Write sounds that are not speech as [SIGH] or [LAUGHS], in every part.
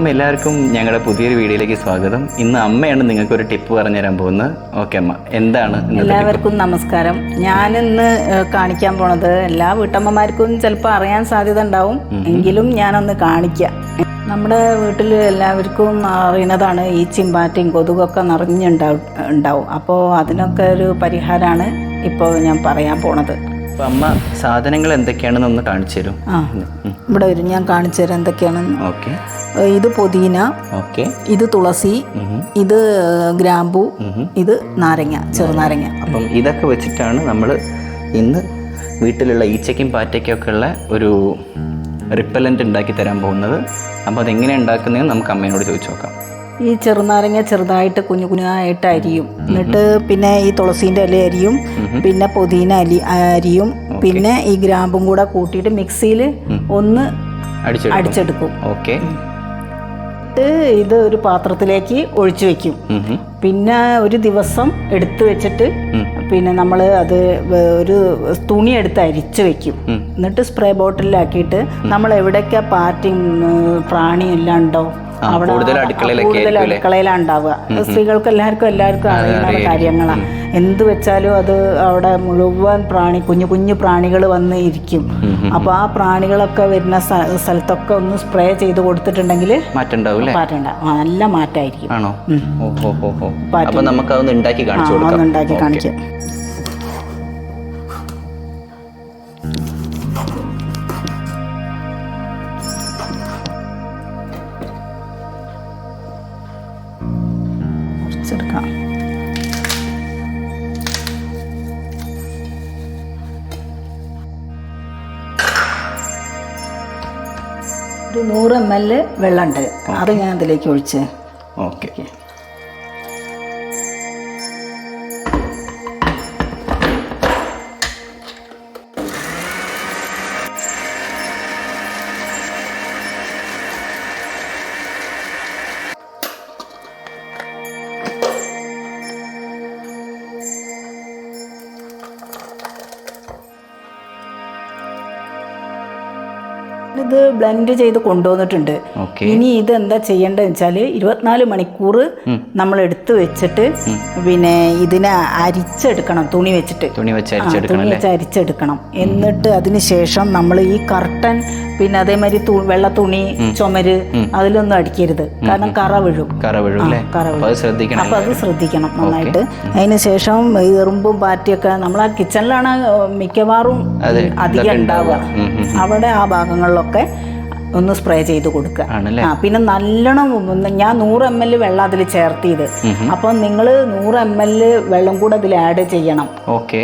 അപ്പം എല്ലാവർക്കും ഞങ്ങളുടെ പുതിയൊരു വീഡിയോയിലേക്ക് സ്വാഗതം. ഇന്ന് അമ്മയാണ് നിങ്ങൾക്ക് ഒരു ടിപ്പ് പറഞ്ഞു തരാൻ പോകുന്നത്. ഓക്കെ അമ്മ. എന്താണ് എല്ലാവർക്കും നമസ്കാരം. ഞാൻ ഇന്ന് കാണിക്കാൻ പോണത് എല്ലാ വീട്ടമ്മമാർക്കും ചിലപ്പോൾ അറിയാൻ സാധ്യത ഉണ്ടാവും. എങ്കിലും ഞാനൊന്ന് കാണിക്കാം. നമ്മുടെ വീട്ടിൽ എല്ലാവർക്കും അറിയുന്നതാണ് ഈ ചിമ്പാറ്റയും കൊതുകൊക്കെ നിറഞ്ഞുണ്ടാവും ഉണ്ടാവും. അപ്പോൾ അതിനൊക്കെ ഒരു പരിഹാരമാണ് ഇപ്പോൾ ഞാൻ പറയാൻ പോണത്. അമ്മ സാധനങ്ങൾ എന്തൊക്കെയാണെന്ന് ഒന്ന് കാണിച്ചു തരും. ആ ഇവിടെ വരും. ഞാൻ കാണിച്ചു തരാം എന്തൊക്കെയാണെന്ന്. ഓക്കെ. ഇത് പുതിന ഓക്കെ. ഇത് തുളസി ഇത് ഗ്രാമ്പു ഇത് നാരങ്ങ ചെറുനാരങ്ങ. അപ്പം ഇതൊക്കെ വെച്ചിട്ടാണ് നമ്മൾ ഇന്ന് വീട്ടിലുള്ള ഈച്ചയ്ക്കും പാറ്റയ്ക്കൊക്കെ ഉള്ള ഒരു റിപ്പലന്റ് ഉണ്ടാക്കി തരാൻ പോകുന്നത്. അപ്പോൾ അതെങ്ങനെ ഉണ്ടാക്കുന്നതെന്ന് നമുക്ക് അമ്മേനോട് ചോദിച്ചു നോക്കാം. ഈ ചെറുനാരങ്ങ ചെറുതായിട്ട് കുഞ്ഞു കുഞ്ഞായിട്ട് അരിയും. എന്നിട്ട് പിന്നെ ഈ തുളസീന്റെ ഇല അരിയും പിന്നെ പുതിന അരി അരിയും പിന്നെ ഈ ഗ്രാമ്പും കൂടെ കൂട്ടിയിട്ട് മിക്സിയിൽ ഒന്ന് അടിച്ചെടുക്കും. ഓക്കെ. ഇത് ഒരു പാത്രത്തിലേക്ക് ഒഴിച്ചു വെക്കും. പിന്നെ ഒരു ദിവസം എടുത്തു വെച്ചിട്ട് പിന്നെ നമ്മൾ അത് ഒരു തുണി എടുത്ത് അരിച്ച് വെക്കും. എന്നിട്ട് സ്പ്രേ ബോട്ടിലാക്കിയിട്ട് നമ്മൾ എവിടെയൊക്കെ പാറ്റി പ്രാണി എല്ലാം ഉണ്ടോ? അവിടെ കൂടുതൽ അടുക്കളയിലാണ് ഉണ്ടാവുക. സ്ത്രീകൾക്ക് എല്ലാവർക്കും എല്ലാവർക്കും അറിയുന്ന കാര്യങ്ങളാണ് എന്ത് വെച്ചാലും അത് അവിടെ മുഴുവൻ പ്രാണി കുഞ്ഞു കുഞ്ഞു പ്രാണികൾ വന്ന് ഇരിക്കും. അപ്പോൾ ആ പ്രാണികളൊക്കെ വരുന്ന സ്ഥലത്തൊക്കെ ഒന്ന് സ്പ്രേ ചെയ്ത് കൊടുത്തിട്ടുണ്ടെങ്കിൽ മാറ്റുണ്ടാവും അല്ലേ നല്ല മാറ്റായിരിക്കും. ആണോ? ഓ ഹോ ഹോ. ഹോ അപ്പൊ നമുക്ക് അതൊന്ന് ഉണ്ടാക്കി കാണിച്ചു കൊടുക്കാം. ഉണ്ടാക്കി കാണിക്കാം. കുറച്ചെടുക്കാം. ഒരു നൂറ് എം എൽ വെള്ളമുണ്ട്. അത് ഞാൻ അതിലേക്ക് ഒഴിച്ച് ഓക്കെ. ഇത് ബ്ലെൻഡ് ചെയ്ത് കൊണ്ടുവന്നിട്ടുണ്ട്. ഇനി ഇത് എന്താ ചെയ്യേണ്ടതെന്ന് വെച്ചാൽ ഇരുപത്തിനാല് മണിക്കൂർ നമ്മൾ എടുത്തു വെച്ചിട്ട് പിന്നെ ഇതിനെ അരിച്ചെടുക്കണം തുണി വെച്ചിട്ട്. തുണി വെച്ച് അരിച്ചെടുക്കണം തുണി വെച്ച് അരിച്ചെടുക്കണം. എന്നിട്ട് അതിന് ശേഷം നമ്മൾ ഈ കർട്ടൻ പിന്നെ അതേമാതിരി വെള്ള തുണി ചുമര് അതിലൊന്നും അടിക്കരുത്. കാരണം കറ വീഴും. കറ വീഴും കറ അപ്പൊ അത് ശ്രദ്ധിക്കണം അപ്പൊ അത് ശ്രദ്ധിക്കണം നന്നായിട്ട്. അതിന് ശേഷം ഈ എറുമ്പും പാറ്റിയൊക്കെ നമ്മൾ ആ കിച്ചണിലാണ് മിക്കവാറും അധികം ഉണ്ടാവുക. അവിടെ ആ ഭാഗങ്ങളിലൊക്കെ ഒന്ന് സ്പ്രേ ചെയ്ത് കൊടുക്കുക. ആ പിന്നെ നല്ലോണം ഞാൻ നൂറ് എം എൽ വെള്ളം അതിൽ ചേർത്തിയത്. അപ്പം നിങ്ങൾ നൂറ് എം എൽ വെള്ളം കൂടെ അതിൽ ആഡ് ചെയ്യണം. ഓക്കെ.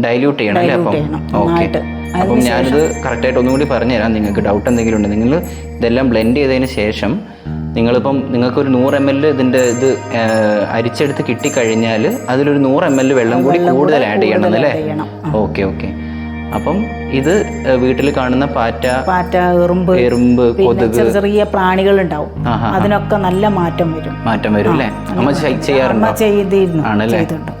ഡൈല്യൂട്ട് ചെയ്യണം അല്ലേ? അപ്പം ചെയ്യണം, ഓക്കെ. നന്നായിട്ട്. അപ്പം ഞാനിത് കറക്റ്റായിട്ട് ഒന്നും കൂടി പറഞ്ഞുതരാം. നിങ്ങൾക്ക് ഡൗട്ട് എന്തെങ്കിലും ഉണ്ട് നിങ്ങൾ ഇതെല്ലാം ബ്ലെൻഡ് ചെയ്തതിന് ശേഷം നിങ്ങളിപ്പം നിങ്ങൾക്ക് ഒരു നൂറ് എം എൽ ഇതിന്റെ ഇത് ആ, അരിച്ചെടുത്ത് കിട്ടിക്കഴിഞ്ഞാൽ അതിലൊരു നൂറ് എം എൽ വെള്ളം കൂടി കൂടുതൽ ആഡ് ചെയ്യണം അല്ലേ? ചെയ്യണം. Okay okay. അപ്പം ഇത് വീട്ടിൽ കാണുന്ന പാറ്റ പാറ്റ എറുമ്പ് എറുമ്പ് പിന്നെ കൊതുക് ചെറിയ ചെറിയ പ്രാണികൾ ഉണ്ടാവും ആഹാ. അതിനൊക്കെ നല്ല മാറ്റം വരും. മാറ്റം വരും അല്ലേ? അമ്മ ചെയ്- ചെയ്യാറുണ്ടോ? അമ്മ ചെയ്തിരുന്നു. ആണല്ലേ? ചെയ്തിട്ടുണ്ട്.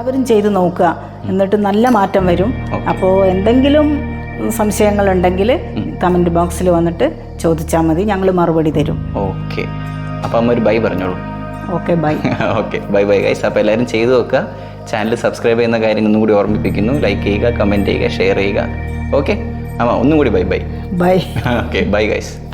അവരും ചെയ്ത് നോക്കുക. എന്നിട്ട് നല്ല മാറ്റം വരും. അപ്പോൾ എന്തെങ്കിലും സംശയങ്ങൾ സംശയങ്ങളുണ്ടെങ്കിൽ കമന്റ് ബോക്സിൽ വന്നിട്ട് ചോദിച്ചാൽ മതി. ഞങ്ങൾ മറുപടി തരും. ഓക്കെ. അപ്പം അമ്മ ഒരു ബൈ പറഞ്ഞോളൂ. Okay bye. [LAUGHS] Okay bye bye guys. അപ്പോൾ എല്ലാവരും ചെയ്തു നോക്കുക. ചാനൽ സബ്സ്ക്രൈബ് ചെയ്യുന്ന കാര്യം ഒന്നും കൂടി ഓർമ്മിപ്പിക്കുന്നു. ലൈക്ക് ചെയ്യുക കമന്റ് ചെയ്യുക ഷെയർ ചെയ്യുക. ഓക്കെ? അമ്മ ഒന്നും കൂടി bye bye. Bye. [LAUGHS] Okay bye guys.